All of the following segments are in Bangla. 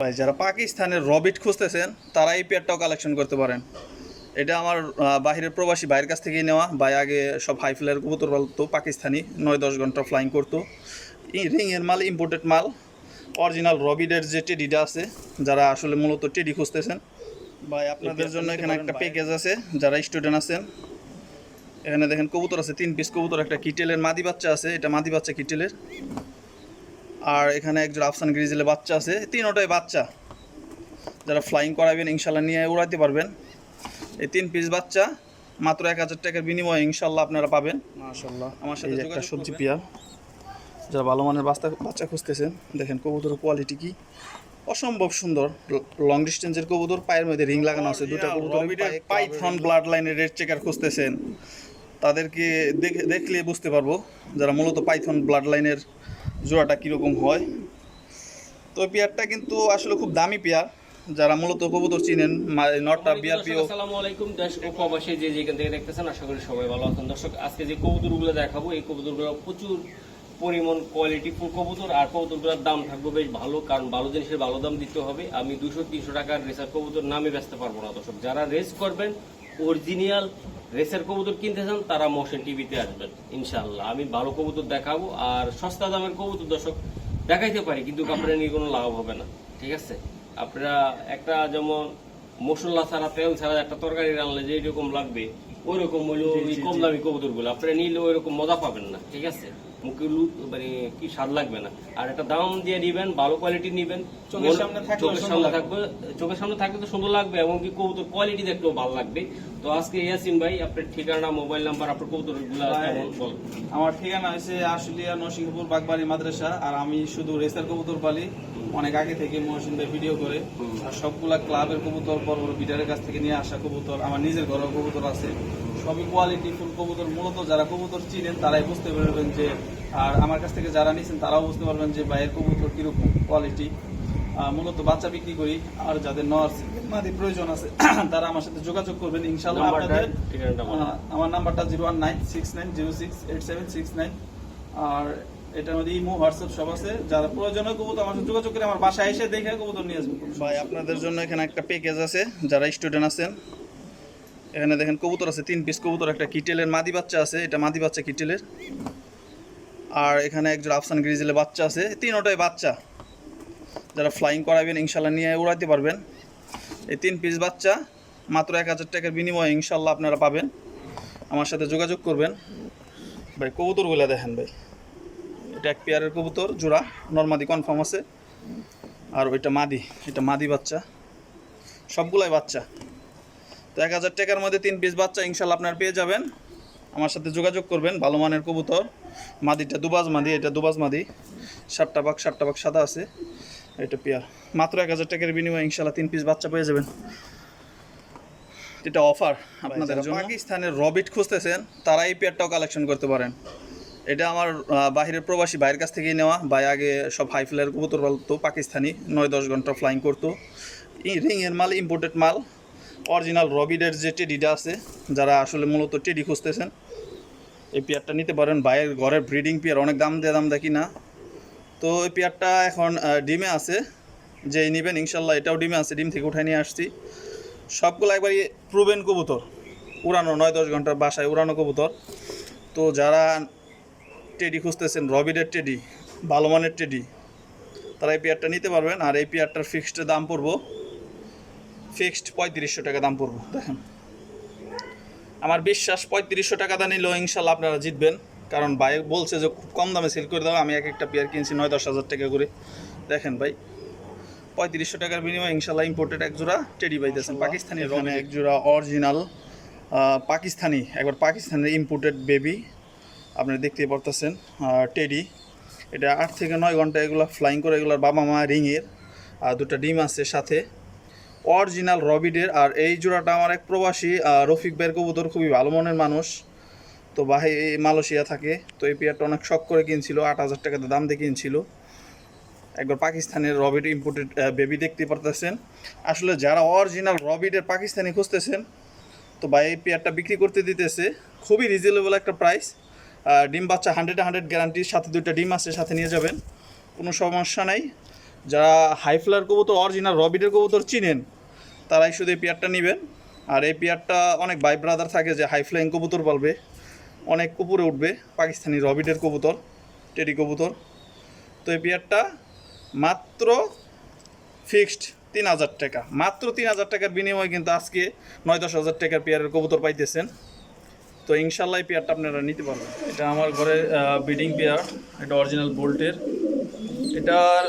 ভাই যারা পাকিস্তানের রবিট খুঁজতেছেন তারা এই পেয়ারটাও কালেকশন করতে পারেন। এটা আমার বাহিরের প্রবাসী ভাইয়ের কাছ থেকেই নেওয়া। ভাই আগে সব হাই ফ্লাইয়ের কবুতর বলতো পাকিস্তানি নয় দশ ঘণ্টা ফ্লাইং করতো। এই রিংয়ের মাল ইম্পোর্টেড মাল অরিজিনাল রবিডের যে টেডিটা আছে যারা আসলে মূলত টেডি খুঁজতেছেন। ভাই আপনাদের জন্য এখানে একটা প্যাকেজ আছে যারা স্টুডেন্ট আছেন। এখানে দেখেন কবুতর আছে তিন পিস কবুতর একটা কিটেলের মাদি বাচ্চা আছে এটা মাদি বাচ্চা কিটেলের। আর এখানে একজন আফসান গ্রিজেলের বাচ্চা আছে তিনোটাই বাচ্চা। যারা ফ্লাইং করাবেন ইনশাল্লাহ নিয়ে উড়াইতে পারবেন। এই তিন পিস বাচ্চা মাত্র এক হাজার টাকার বিনিময়ে ইনশাল্লাহ আপনারা পাবেন। মাশাল্লাহ আমার সাথে একটা সবজি পিয়া যারা ভালো মানের বাচ্চা বাচ্চা খুঁজতেছেন দেখেন কবুতরের কোয়ালিটি কি। অসম্ভব সুন্দর লং ডিস্টেন্সের কবুতর পায়ের মধ্যে রিং লাগানো আছে দুটো কবুতর পাইথন ব্লাড লাইনের রেড চেকার খুঁজতেছেন। তাদেরকে দেখে দেখলে বুঝতে পারব যারা মূলত পাইথন ব্লাড লাইনের জোড়াটা কীরকম হয়? তো এই পেয়ারটা কিন্তু আসলে খুব দামি পেয়ার। যারা মূলত কবুতর চিনেন নটটা বিআরপিও আসসালামু আলাইকুম দেশ ও প্রবাসী যে যেখান থেকে দেখতেছেন আশা করি সবাই ভালো আছেন। দর্শক আজকে যে কবুতরগুলো দেখাবো এই কবুতরগুলো প্রচুর পরিমাণ কোয়ালিটি কবুতর আর কবুতরগুলোর দাম থাকবে বেশ ভালো কারণ ভালো জিনিসের ভালো দাম দিতে হবে। আমি দুশো তিনশো টাকার রেসার কবুতর নামে বেচতে পারব না দর্শক। যারা রেস করবেন অরিজিনাল রেসের কবুতর কিনতে চান তারা মোশন টিভিতে আসবেন ইনশাল্লাহ আমি ভালো কবুতর দেখাবো আর সস্তা দামের কবুতর দর্শক দেখাইতে পারি কিন্তু আপনার নিয়ে কোনো লাভ হবে না ঠিক আছে? আপনারা একটা যেমন মশলা ছাড়া তেল ছাড়া একটা তরকারি রানলে যে রকম লাগবে ওই রকম হইল কম দামি কবুতরগুলো আপনারা নিলে ওই রকম মজা পাবেন না ঠিক আছে? মুখে মানে কি স্বাদ লাগবে না। আর একটা দাম দিয়ে নিবেন ভালো কোয়ালিটি নিবেন। চোখের সামনে থাকলেও চোখের সামনে থাকবে চোখের সামনে থাকলে তো সুন্দর লাগবে এবং কি কবুতর কোয়ালিটি ভালো লাগবে। তো আজকে ইয়াসিন ভাই আপনার ঠিকানা মোবাইল নাম্বার আপনার কবুতর আমার ঠিকানা আশুলিয়া নরসিংহপুর বাগবাড়ি মাদ্রাসা আর আমি শুধু রেসার কবুতর পালি। অনেক আগে থেকে মহসিন ভাই ভিডিও করে। আর সবগুলা ক্লাবের কবুতর বড় বড় বিডারের কাছ থেকে নিয়ে আসা কবুতর আমার নিজের ঘরেও কবুতর আছে। সবই কোয়ালিটি ফুল কবুতর। মূলত যারা কবুতর চিনেন তারাই বুঝতে পারবেন যে আর আমার কাছ থেকে যারা নিয়েছেন তারাও বুঝতে পারবেন যে ভাইয়ের কবুতর কীরকম কোয়ালিটি মূলত বাচ্চা বিক্রি করি আর যাদের নার্স মাদি প্রয়োজন আছে তারা আমার সাথে যোগাযোগ করবেন। ইনশাল্লাহ আপনাদের আমার নাম্বারটা zero one nine six nine zero six eight seven six nine. আর এটার মধ্যে ইমো হোয়াটসঅ্যাপ সব আছে। যারা প্রয়োজন হয় কবুতর আমার সাথে যোগাযোগ করে আমার বাসায় এসে দেখে কবুতর নিয়ে আসবেন ভাই আপনাদের জন্য এখানে একটা প্যাকেজ আছে। যারা স্টুডেন্ট আছেন এখানে দেখেন কবুতর আছে, তিন পিস কবুতর, একটা কিটেলের মাদি বাচ্চা আছে, এটা মাদি বাচ্চা কিটেলের। আর এখানে একজন আফসান গ্রিজেলের বাচ্চা আছে, তিনোটাই বাচ্চা। যারা ফ্লাইং করাবেন ইনশাল্লাহ নিয়ে উড়াইতে পারবেন। এই তিন পিস বাচ্চা, মাত্র এক হাজার টাকার বিনিময়ে ইনশাল্লাহ আপনারা পাবেন। আমার সাথে যোগাযোগ করবেন। ভাই, কবুতরগুলো দেখেন ভাই। এটা এক পেয়ারের কবুতর, জোড়া, নর্মাদি কনফার্ম আছে। আর ওইটা মাদি, এটা মাদি বাচ্চা। সবগুলাই বাচ্চা। তো এক হাজার টাকার মধ্যে তিন পিস বাচ্চা ইনশাল্লাহ আপনার পেয়ে যাবেন। আমার সাথে যোগাযোগ করবেন ভালো মানের কবুতর। মাদিটা দুবাজ মাদি এটা দুবাজ মাদি। সাতটা বাঘ সাতটা বাঘ সাদা আছে। এটা পেয়ার। মাত্র এক হাজার টাকার বিনিময়ে ইনশাল্লাহ তিন পিস বাচ্চা পেয়ে যাবেন। এটা অফার আপনাদের পাকিস্তানের রবিট খুঁজতেছেন তারা এই পেয়ারটাও কালেকশন করতে পারেন। এটা আমার বাহিরের প্রবাসী ভাইয়ের কাছ থেকেই নেওয়া। ভাই আগে সব হাই ফ্লাইয়ের কবুতর বলতো পাকিস্তানি নয় দশ ঘণ্টা ফ্লাইং করতো। এই রিংয়ের মাল ইম্পোর্টেড মাল। অরিজিনাল রবিডের যে টেডিটা আছে, যারা আসলে মূলত টেডি খুঁজতেছেন, এই পেয়ারটা নিতে পারেন। বাইরের ঘরের ব্রিডিং পেয়ার, অনেক দাম দিয়ে দাম দেখি না। তো এই পেয়ারটা এখন ডিমে আছে, যেই নেবেন, ইনশাল্লাহ এটাও ডিমে আছে, ডিম থেকে উঠাই নিয়ে আসছি। সবগুলো একবারই প্রুভেন কবুতর, উড়ানো, নয় দশ ঘণ্টার বাসায় উড়ানো কবুতর। তো যারা টেডি খুঁজতেছেন রবিডের টেডি ভালো মানের টেডি তারা এই পেয়ারটা নিতে পারবেন। আর এই পেয়ারটার ফিক্সড দাম পড়ব ফিক্সড পঁয়ত্রিশশো টাকা দাম পড়ব দেখেন। আমার বিশ্বাস পঁয়ত্রিশশো টাকা দা নিলেও ইনশাল্লাহ আপনারা জিতবেন কারণ ভাই বলছে যে খুব কম দামে সেল করে দাও আমি এক একটা পেয়ার কিনছি নয় দশ হাজার টাকা করে। দেখেন ভাই পঁয়ত্রিশশো টাকার বিনিময়ে ইনশাল্লাহ ইম্পোর্টেড এক জোড়া টেডি পাইতেছেন পাকিস্তানি এখানে এক জোড়া অরিজিনাল পাকিস্তানি একবার পাকিস্তানের ইম্পোর্টেড বেবি আপনি দেখতে পারতেছেন টেডি এটা আট থেকে নয় ঘণ্টা এগুলো ফ্লাইং করে এগুলোর বাবা মা রিংয়ের আর দুটো ডিম আছে সাথে। অরিজিনাল রবিডের, আর এই জোড়াটা আমার এক প্রবাসী রফিক ভাইয়ের কবুতর, খুবই ভালো মনের মানুষ। তো ভাই, এই মালয়েশিয়া থাকে, তো এই পেয়ারটা অনেক শখ করে কিনছিল, আট হাজার টাকাতে দাম দিয়ে কিনছিল। একবার পাকিস্তানের রবিড ইম্পোর্টেড বেবি দেখতে পারতেছেন। আসলে যারা অরিজিনাল রবিডের পাকিস্তানি খুঁজতেছেন, তো ভাই, এই পেয়ারটা বিক্রি করতে দিতেছে। খুবই রিজনেবল একটা প্রাইস ডিম বাচ্চা হান্ড্রেড হান্ড্রেড গ্যারান্টির সাথে দুইটা ডিম আছে, সাথে নিয়ে যাবেন। কোনো সমস্যা নাই। যারা হাই ফ্লার কবুতর অরিজিনাল রবিটের কবুতর চিনেন, তারাই শুধু এই পেয়ারটা নেবেন। আর এই পেয়ারটা অনেক ভাই ব্রাদার থাকে যে হাই ফ্লাইং কবুতর পালবে। অনেক উপরে উঠবে, পাকিস্তানি রবিটের কবুতর টেডি কবুতর। তো এই পেয়ারটা মাত্র ফিক্সড তিন হাজার টাকা। মাত্র তিন হাজার টাকার বিনিময়ে কিন্তু আজকে নয় দশ হাজার টাকার পেয়ারের কবুতর পাইতেছেন। তো ইনশাল্লাহ এই পেয়ারটা আপনারা নিতে পারবেন। এটা আমার ঘরে বিডিং পেয়ার, এটা অরিজিনাল বোল্টের এটার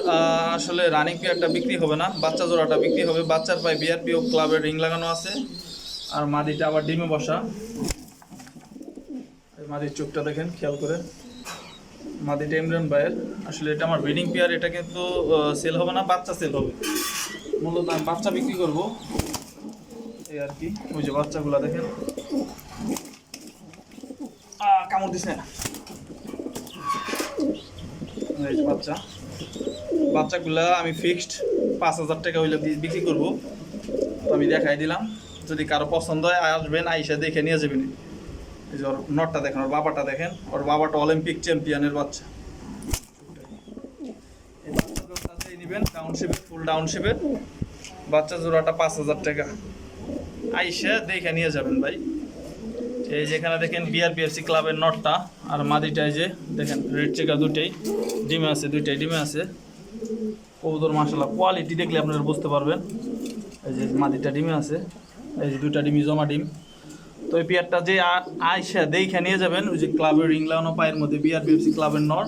আসলে রানিং পেয়ারটা বিক্রি হবে না, বাচ্চা জোড়াটা বিক্রি হবে। বাচ্চার পায়ে বিআরপিও ক্লাবের রিং লাগানো আছে, আর মাদিটা আবার ডিমে বসা। মাদির চোখটা দেখেন, খেয়াল করে। মাদিটা ইমরান ভাইয়ের। আসলে এটা আমার ব্রিডিং পেয়ার এটা কিন্তু সেল হবে না, বাচ্চা সেল হবে। মূলত আমি বাচ্চা বিক্রি করব। এই আর কি, ওই যে বাচ্চাগুলো দেখেন। কামড় দিছে। এই যে বাচ্চা। বাচ্চাগুলা আমি ফিক্সড পাঁচ হাজার টাকা হইলে বিক্রি করব। তো আমি দেখাই দিলাম, যদি কারও পছন্দ হয়, আসবেন, আইসা দেখে নিয়ে যাবেন। এই যে ওর নটটা দেখেন, ওর বাবাটা দেখেন, ওর বাবাটা অলিম্পিক চ্যাম্পিয়নের বাচ্চা। নেবেন ডাউন ফুল ডাউনশেপের বাচ্চা জোড়াটা পাঁচ হাজার টাকা। আইসা দেখে নিয়ে যাবেন ভাই। এই যেখানে দেখেন বিআরপিএফসি ক্লাবের নটটা, আর মাদিটা এই যে, দেখেন, রেড চেকা দুটেই ডিমে আছে, দুইটাই ডিমে আছে। কবুতর মাসাল্লাহ কোয়ালিটি দেখলে আপনারা বুঝতে পারবেন। এই যে মাদিটা ডিমে আছে, এই যে দুইটা ডিমি জমা ডিম। তো এই পেয়ারটা যে আইসা দেখে নিয়ে যাবেন, ওই যে ক্লাবের রিং লাগানো পায়ের মধ্যে বিআরপিএফসি ক্লাবের নট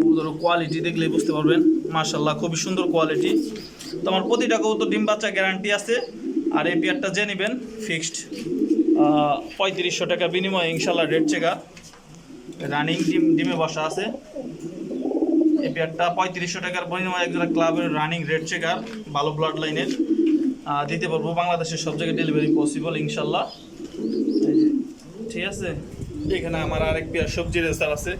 কবুতর কোয়ালিটি দেখলে বুঝতে পারবেন। মাসাল্লাহ খুবই সুন্দর কোয়ালিটি তো আমার প্রতিটা কবুতর ডিম বাচ্চা গ্যারান্টি আছে। আর এই পেয়ারটা যে নেবেন ফিক্সড পঁয়ত্রিশশো টাকা বিনিময়ে ইনশাল্লাহ রেড চেকা রানিং ডিম, ডিমে বসা আছে। এই পঁয়ত্রিশশো টাকার বিনিময়ে একজোড়া ক্লাবের রানিং রেড চেকার ভালো ব্লাড লাইনের দিতে পারব বাংলাদেশের সব জায়গায় ডেলিভারি পসিবল ইনশাল্লাহ। ঠিক আছে? এখানে আমার আরেক পেয়ার সবজি রেসার আছে।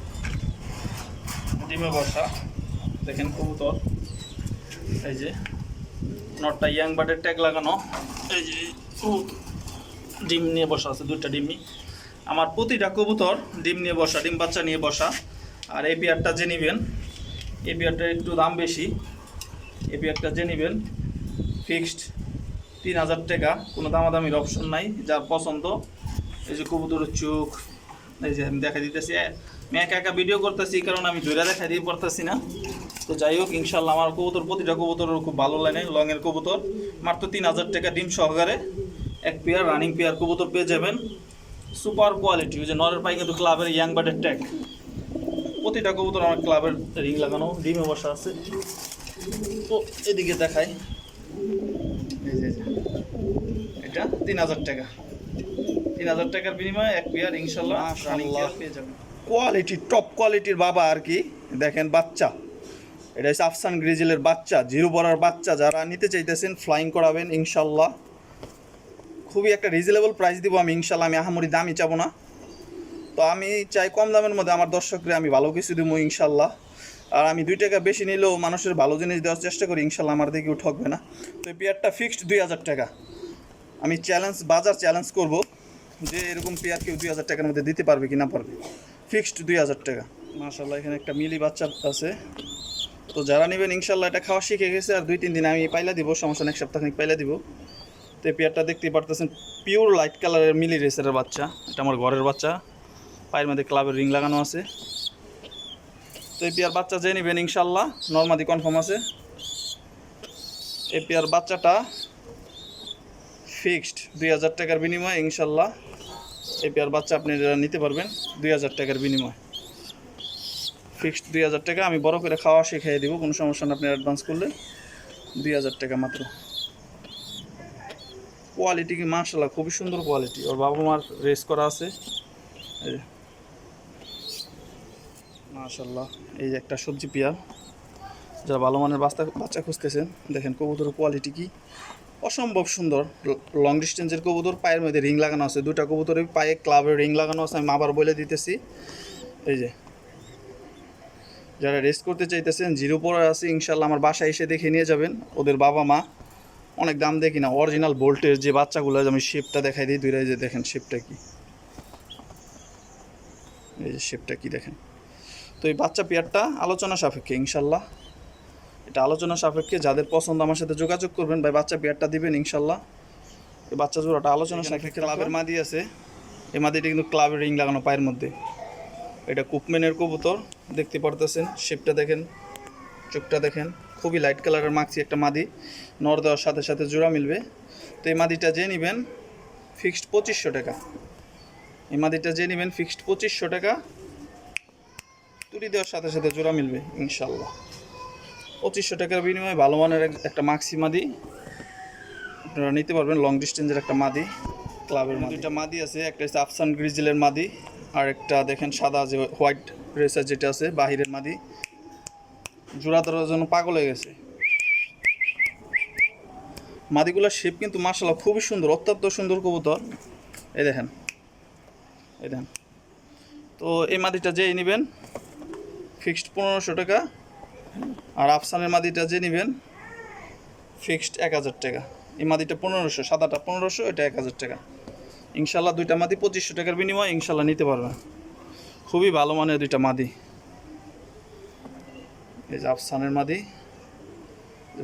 ডিমে বসা। দেখেন কবুতর। এই যে, নটটা ইয়াং বার্ডের ট্যাগ লাগানো। এই যে ডিম নিয়ে বসা আছে, দুইটা ডিমই। আমার প্রতিটা কবুতর ডিম নিয়ে বসা, ডিম বাচ্চা নিয়ে বসা। আর এই পেয়ারটা যে নেবেন এই পেয়ারটার একটু দাম বেশি। এই পেয়ারটা যে ফিক্সড তিন হাজার টাকা, কোনো দামাদামির অপশন নাই, যার পছন্দ। এই যে কবুতরের চোখ, এই যে আমি দেখা দিতেছি। আমি একা একা ভিডিও করতেছি কারণ আমি ধরে দেখা দিয়ে পারতেছি না। তো যাই হোক, ইনশাল্লাহ আমার কবুতর, প্রতিটা কবুতরের খুব ভালো লাগে, লংয়ের কবুতর। মাত্র তিন হাজার টাকা ডিম সহকারে এক পেয়ার রানিং পেয়ার কবুতর পেয়ে যাবেন। সুপার কোয়ালিটি ওই যে নরের পাই কিন্তু ক্লাবের ইয়াং বার্ডের ট্যাগ প্রতিটা কবুতর আমার ক্লাবের রিং লাগানো ডিমে বসা আছে। তো এদিকে দেখাই। এটা তিন হাজার টাকা। তিন হাজার টাকার বিনিময়ে এক পেয়ার ইনশাল্লাহ পেয়ে যাবেন। কোয়ালিটি টপ কোয়ালিটির বাবা আর কি। দেখেন বাচ্চা। এটা হচ্ছে আফসান গ্রিজেলের বাচ্চা জিরো বড়ার বাচ্চা। যারা নিতে চাইতেছেন ফ্লাইং করাবেন ইনশাল্লাহ। খুবই একটা রিজনেবল প্রাইস দিব আমি ইনশাল্লাহ। আমি আহামরি দামই চাবো না। তো আমি চাই কম দামের মধ্যে আমার দর্শকরা আমি ভালো কিছু দিব ইনশাল্লাহ। আর আমি দুই টাকা বেশি নিলেও মানুষের ভালো জিনিস দেওয়ার চেষ্টা করি, ইনশাল্লাহ আমার দিকেও ঠকবে না। তো এই পেয়ারটা ফিক্সড দুই হাজার টাকা। আমি চ্যালেঞ্জ বাজার চ্যালেঞ্জ করব যে এরকম পেয়ার কেউ দুই হাজার টাকার মধ্যে দিতে পারবে কি না পারবে। ফিক্সড দুই হাজার টাকা। মাশাল্লাহ, এখানে একটা মিলি বাচ্চা আছে। তো যারা নেবেন, ইনশাল্লাহ এটা খাওয়া শিখে গেছে, আর দুই তিন দিন আমি পাইলা দিব, সমস্যা এক সপ্তাহ পাইলা দিব। তো এই পেয়ারটা দেখতেই পারতেছেন পিওর লাইট কালারের মিলি রেসারের বাচ্চা, এটা আমার ঘরের বাচ্চা। পায়ের মধ্যে ক্লাবের রিং লাগানো আছে। তো এই পেয়ার বাচ্চা যে নেবেন ইনশাল্লাহ, নর্মাদি কনফার্ম আছে। এই পেয়ার বাচ্চাটা ফিক্সড দুই হাজার টাকার বিনিময়ে ইনশাল্লাহ এই পেয়ার বাচ্চা আপনি নিতে পারবেন, দুই হাজার টাকার বিনিময়ে। ফিক্সড দুই হাজার টাকা, আমি বড় করে খাওয়া শিখিয়ে দিব, কোনো সমস্যা না আপনি অ্যাডভান্স করলে দুই হাজার টাকা মাত্র। কোয়ালিটি কি মার্শাল্লাহ খুবই সুন্দর কোয়ালিটি ওর বাবা মার রেস করা আছে। মার্শাল্লাহ এই যে একটা সবজি পেয়ার যারা ভালো মানের বাচ্চা বাচ্চা খুঁজতেছেন, দেখেন কবুতরের কোয়ালিটি কি। অসম্ভব সুন্দর লং ডিস্টেন্সের কবুতর, পায়ের মধ্যে রিং লাগানো আছে। দুটা কবুতরের পায়ে ক্লাবের রিং লাগানো আছে, আমি আবার বলে দিতেছি। এই যে, যারা রেস্ট করতে চাইতেছেন, জিরো পরে আছে ইনশাল্লাহ আমার বাসায় এসে দেখে নিয়ে যাবেন। ওদের বাবা মা, অনেক দাম দেখি না অরিজিনাল বোল্টের যে বাচ্চাগুলো আমি শেপটা দেখাই দিই, দুইটা এই যে দেখেন শেপটা কি। এই যে শেপটা কি দেখেন। তো এই বাচ্চা পেয়ারটা আলোচনা সাপেক্ষে ইনশাল্লাহ। এটা আলোচনা সাপেক্ষে যাদের পছন্দ আমার সাথে যোগাযোগ করবেন ভাই বাচ্চা পেয়ারটা দিবেন ইনশাল্লাহ। এই বাচ্চা জোড়াটা আলোচনা সাপেক্ষে ক্লাবের মাদি আছে। এই মাদিটা কিন্তু ক্লাবের রিং লাগানো পায়ের মধ্যে। এটা কুপমেনের কবুতর দেখতে পারতেছেন শেপটা দেখেন চোখটা দেখেন খুবই লাইট কালারের মাখছি একটা মাদি। নর দেওয়ার সাথে সাথে জোড়া মিলবে। তো এই মাদিটা যে নেবেন ফিক্সড পঁচিশশো টাকা। এই মাদিটা যে নেবেন ফিক্সড পঁচিশশো টাকা। তুলি দেওয়ার সাথে সাথে জোড়া মিলবে, ইনশাল্লাহ। পঁচিশশো টাকার বিনিময়ে ভালো মানের একটা মাক্সি মাদি। আপনারা নিতে পারবেন লং ডিস্টেন্সের একটা মাদি। ক্লাবের দুইটা মাদি আছে, একটা হচ্ছে আফসান গ্রিজেলের মাদি, আর একটা দেখেন সাদা যে হোয়াইট রেসার যেটা আছে, বাহিরের মাদি। জোড়া ধরার জন্য পাগল হয়ে গেছে। মাদিগুলোর শেপ কিন্তু মার্শাল্লাহ খুবই সুন্দর, অত্যন্ত সুন্দর কবুতর। এই দেখেন এই দেখেন। তো এই মাদিটা যেই নেবেন ফিক্সড পনেরোশো টাকা। আর আফসানের মাদিটা যে নেবেন, ফিক্সড এক হাজার টাকা। এই মাদিটা পনেরোশো, সাদাটা পনেরোশো, এটা এক হাজার টাকা। ইনশাল্লাহ দুইটা মাদি পঁচিশশো টাকার বিনিময়ে ইনশাল্লাহ নিতে পারবে। খুবই ভালো মানের দুইটা মাদি। এই যে আফসানের মাদি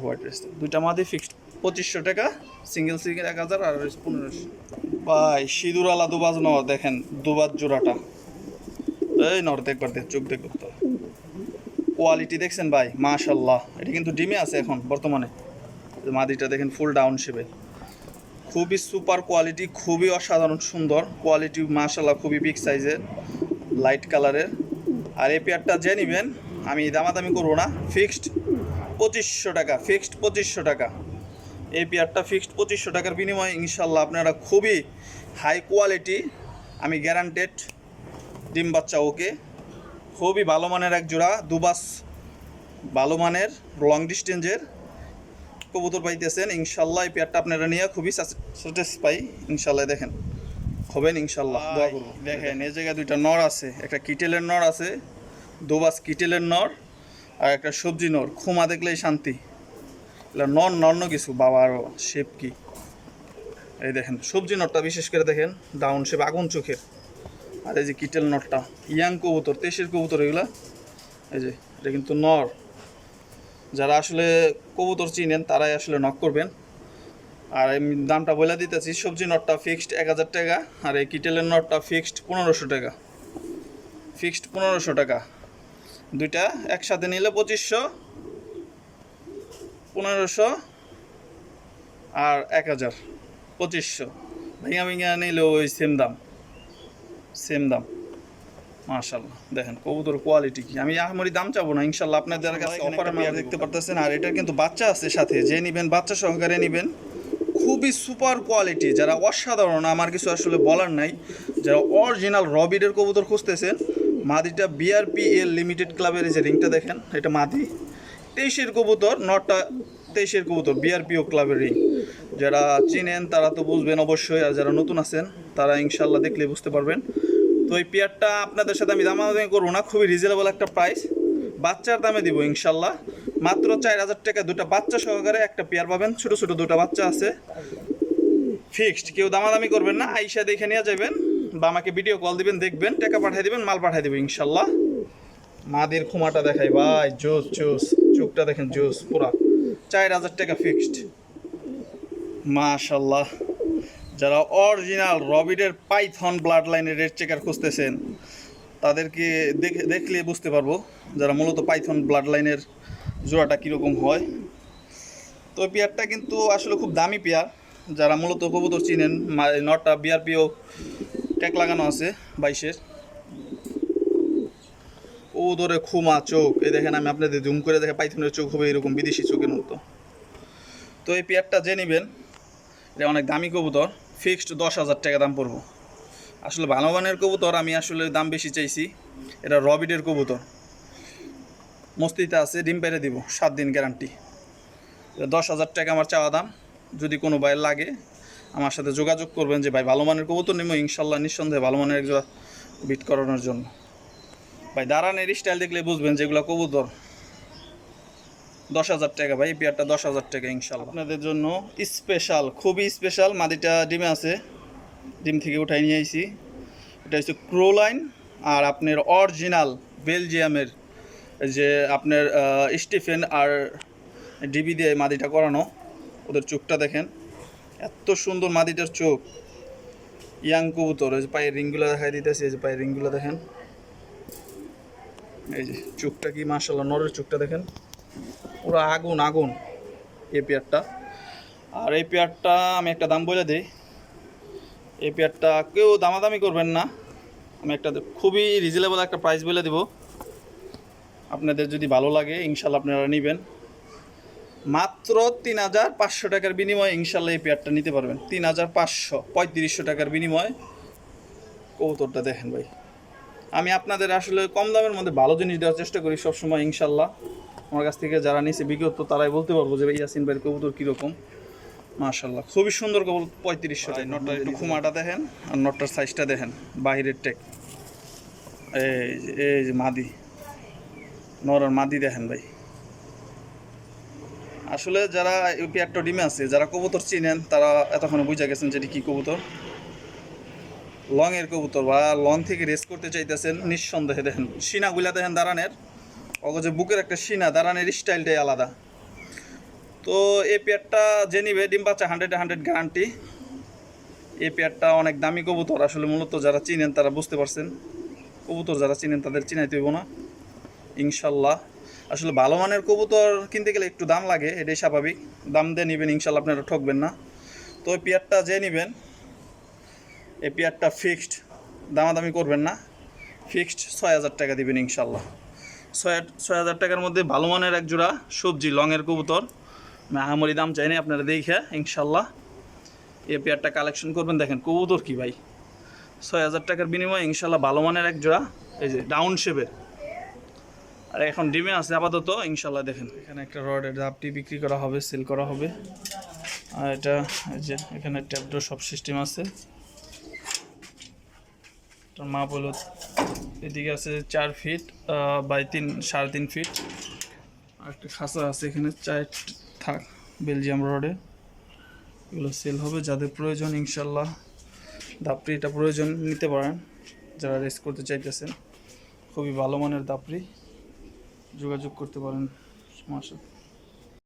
হোয়াইট রেস দুইটা মাদি ফিক্সড পঁচিশশো টাকা, সিঙ্গেল সিঙ্গেল এক হাজার, আর পনেরোশো। ভাই, সিঁদুর আলা দুবাজ ন দেখেন দুবাজ জোড়াটা। এই নর দেখবার দেখ, চোখ দেখবার কোয়ালিটি দেখছেন ভাই মাশাল্লাহ এটা কিন্তু ডিমে আছে এখন, বর্তমানে। মাদিটা দেখেন ফুল ডাউন শেপে খুবই সুপার কোয়ালিটি খুবই অসাধারণ সুন্দর। কোয়ালিটি মাশাল্লাহ খুবই বিগ সাইজের লাইট কালারের আর এই পেয়ারটা যে নেবেন, আমি দামাদামি করব না ফিক্সড পঁচিশশো টাকা ফিক্সড পঁচিশশো টাকা। এই পেয়ারটা ফিক্সড পঁচিশশো টাকার বিনিময়ে ইনশাল্লাহ আপনারা খুবই হাই কোয়ালিটি আমি গ্যারান্টেড ডিম বাচ্চা ওকে খুবই ভালো মানের এক জোড়া দুবাস ভালো মানের লং ডিস্টেন্সের কবুতর পাইতেছেন ইনশাল্লাহ এই পেয়ারটা আপনারা নিয়ে খুবই স্যাটিসফাই ইনশাল্লাহ দেখেন হবেন ইনশাল্লাহ দোয়া করব দেখেন এই জায়গায় দুইটা নর আছে একটা কিটেলের নর আছে দুবাস কিটেলের নর আর একটা সবজি নর খুমা দেখলেই শান্তি। এগুলো নর নর্ন কিছু বাবা আরও শেপ কি। এই দেখেন সবজি নরটা বিশেষ করে দেখেন ডাউন শেপ আগুন চোখের। আর এই যে কিটেল নটটা, ইয়াং কবুতর তেসের কবুতর এগুলা, এই যে, এটা কিন্তু নর। যারা আসলে কবুতর চিনেন, তারাই আসলে নক করবেন। আর আমি দামটা বলে দিতেছি, সবজি নটটা ফিক্সড এক হাজার টাকা, আর এই কিটেলের নটটা ফিক্সড পনেরোশো টাকা। ফিক্সড পনেরোশো টাকা। দুইটা একসাথে নিলে পঁচিশশো, পনেরোশো, আর এক হাজার, পঁচিশশো। ভেঙা ভেঙা নিলে ওই সেম দাম। সেম দাম। মাশাল্লাহ দেখেন কবুতর কোয়ালিটি কি? আমি আহমরি দাম চাবো না ইনশাল্লাহ আপনাদের কাছে অফারের মাল দেখতে পারতেছেন। আর এটার কিন্তু বাচ্চা আছে সাথে যে নেবেন বাচ্চা সহকারে নেবেন। খুবই সুপার কোয়ালিটি যারা অসাধারণ আমার কিছু আসলে বলার নাই। যারা অরিজিনাল রবিডের কবুতর খুঁজতেছেন মাদিটা বিআরপি এল লিমিটেড ক্লাবের যে রিংটা দেখেন এটা মাদি। তেইশের কবুতর নটা তেইশের কবুতর বিআরপিও ক্লাবের রিং যারা চিনেন তারা তো বুঝবেন অবশ্যই আর যারা নতুন আছেন তারা ইনশাল্লাহ দেখলে বুঝতে পারবেন। তো এই পেয়ারটা আপনাদের সাথে আমি দামাদামি করব না, খুবই রিজনেবল একটা প্রাইস বাচ্চার দামে দিব ইনশাল্লাহ মাত্র চার হাজার টাকা দুটো বাচ্চা সহকারে একটা পেয়ার পাবেন। ছোটো ছোটো দুটো বাচ্চা আছে। ফিক্সড কেউ দামাদামি করবেন না, আইসা দেখে নিয়ে যাবেন। বা আমাকে ভিডিও কল দিবেন, দেখবেন, টাকা পাঠিয়ে দিবেন, মাল পাঠিয়ে দেবেন ইনশাল্লাহ মাদের খুমাটা দেখাই, ভাই, জোস জোস। চোখটা দেখেন, জোস পুরা। চার হাজার টাকা ফিক্সড মাশাল্লাহ যারা অরিজিনাল রবিডের পাইথন ব্লাড লাইনের রেড চেকার খুঁজতেছেন, তাদেরকে দেখে দেখলে বুঝতে পারব যারা মূলত পাইথন ব্লাড লাইনের জোড়াটা কীরকম হয়। তো পেয়ারটা কিন্তু আসলে খুব দামি পেয়ার। যারা মূলত কবুতর চিনেন নটটা বিআরপিও ট্যাগ লাগানো আছে বাইশের। ও ধরে খুমা চোখ। এই দেখেন, আমি আপনাদের জুম করে দেখে পাইথনের চোখ হবে এরকম বিদেশি চোখের মতো। তো এই পেয়ারটা যে নেবেন, এটা অনেক দামি কবুতর। ফিক্সড দশ হাজার টাকা দাম পড়ব। আসলে ভালো মানের কবুতর আমি আসলে দাম বেশি চাইছি। এটা রবিডের কবুতর। মস্তিতে আছে, ডিম পেরে দিব, সাত দিন গ্যারান্টি দশ হাজার টাকা আমার চাওয়া দাম। যদি কোনো ভাইয়ের লাগে, আমার সাথে যোগাযোগ করবেন যে, ভাই ভালো মানের কবুতর নেব ইনশাল্লাহ নিঃসন্দেহে ভালো মানের একজোড়া বিট করানোর জন্য। ভাই, দাঁড়ানের স্টাইল দেখলে বুঝবেন যেগুলো কবুতর দশ হাজার টাকা ভাই, এই পেয়ারটা দশ হাজার টাকা ইনশাল্লাহ আপনাদের জন্য স্পেশাল খুবই স্পেশাল মাদিটা ডিমে আছে। ডিম থেকে উঠাই নিয়ে আইছি। এটা হচ্ছে ক্রোলাইন আর আপনার অরিজিনাল বেলজিয়ামের যে আপনার স্টিফেন আর ডিবি দিয়ে মাদিটা করানো, ওদের চোখটা দেখেন। এত সুন্দর মাদিটার চোখ। ইয়াং কবুতর, ওই যে পায়ের রিংগুলো দেখাই দিতেছি, এই যে পায়ের রিংগুলো দেখেন। এই যে চোখটা কি মার্শাল্লাহ নরের চোখটা দেখেন। পুরো আগুন আগুন এই পেয়ারটা। আর এই পেয়ারটা আমি একটা দাম বলে দিই। এই পেয়ারটা কেউ দামাদামি করবেন না। আমি একটা খুবই রিজনেবল একটা প্রাইস বলে দেব। আপনাদের যদি ভালো লাগে, ইনশাল্লাহ আপনারা নেবেন। মাত্র তিন হাজার পাঁচশো টাকার বিনিময়ে ইনশাল্লাহ এই পেয়ারটা নিতে পারবেন। তিন হাজার পাঁচশো, পঁয়ত্রিশশো টাকার বিনিময়ে। কৌতরটা দেখেন ভাই। আমি আপনাদের আসলে কম দামের মধ্যে ভালো জিনিস দেওয়ার চেষ্টা করি সবসময়, ইনশাল্লাহ। আমার কাছ থেকে যারা নিছে বিগত তারাই বলতে পারব যে ইয়াসিন ভাইয়ের কবুতর কীরকম? মাশাল্লাহ খুবই সুন্দর কবুতর, পঁয়ত্রিশশো টাকা। নটটার একটু খুমাটা দেখেন, আর নটটার সাইজটা দেখেন বাহিরের টেক। এই এই যে মাদি। নরার মাদি দেখেন ভাই। আসলে যারা ইউপি একটা ডিমে আছে, যারা কবুতর চিনেন, তারা এতক্ষণে বুঝে গেছেন যেটি কী কবুতর। লং এর কবুতর, বা লং থেকে রেস করতে চাইতেছেন, নিঃসন্দেহে দেখেন। সিনাগুলা দেখেন দাঁড়ানের। অগজে বুকের একটা সিনা দাঁড়ানের স্টাইলটাই আলাদা। তো এই পেয়ারটা যে নিবে, ডিম বাচ্চা হান্ড্রেড হান্ড্রেড গ্যারান্টি এই পেয়ারটা অনেক দামি কবুতর, আসলে মূলত যারা চিনেন তারা বুঝতে পারছেন। কবুতর যারা চিনেন তাদের চিনাইতে হইব না। ইনশাল্লাহ। আসলে ভালো মানের কবুতর কিনতে গেলে একটু দাম লাগে, এটাই স্বাভাবিক। দাম দিয়ে নেবেন, ইনশাল্লাহ আপনারা ঠকবেন না। তো ওই পেয়ারটা যে নেবেন, এই পেয়ারটা ফিক্সড দামাদামি করবেন না। ফিক্সড ছয় হাজার টাকা দিবেন, ইনশাল্লাহ। ছয় হাজার টাকার মধ্যে ভালো মানের এক জোড়া সবজি, লংয়ের কবুতর। মাহামরি দাম চাইনি আপনারা দেখে, ইনশাল্লাহ। এ পেয়ারটা কালেকশন করবেন। দেখেন, কবুতর কি ভাই? ছয় হাজার টাকার বিনিময়ে ইনশাল্লাহ ভালো মানের এক জোড়া, এই যে ডাউন শেপের আর এখন ডিমে আছে, আপাতত, ইনশাল্লাহ দেখেন। এখানে একটা রডের দাপটি বিক্রি করা হবে সেল করা হবে। আর এটা, এই যে, এখানে ট্যাবডো সব সিস্টেম আছে। এটার মাপ হলো এদিকে আছে চার ফিট বাই তিন, সাড়ে তিন ফিট আর একটা খাঁচা আছে এখানে, চার থাক, বেলজিয়াম রডে। এগুলো সেল হবে, যাদের প্রয়োজন, ইনশাল্লাহ। দাপড়ি এটা প্রয়োজন, নিতে পারেন। যারা রেস করতে চাইতেছেন, খুবই ভালো মানের দাপড়ি। যোগাযোগ করতে পারেন মাসে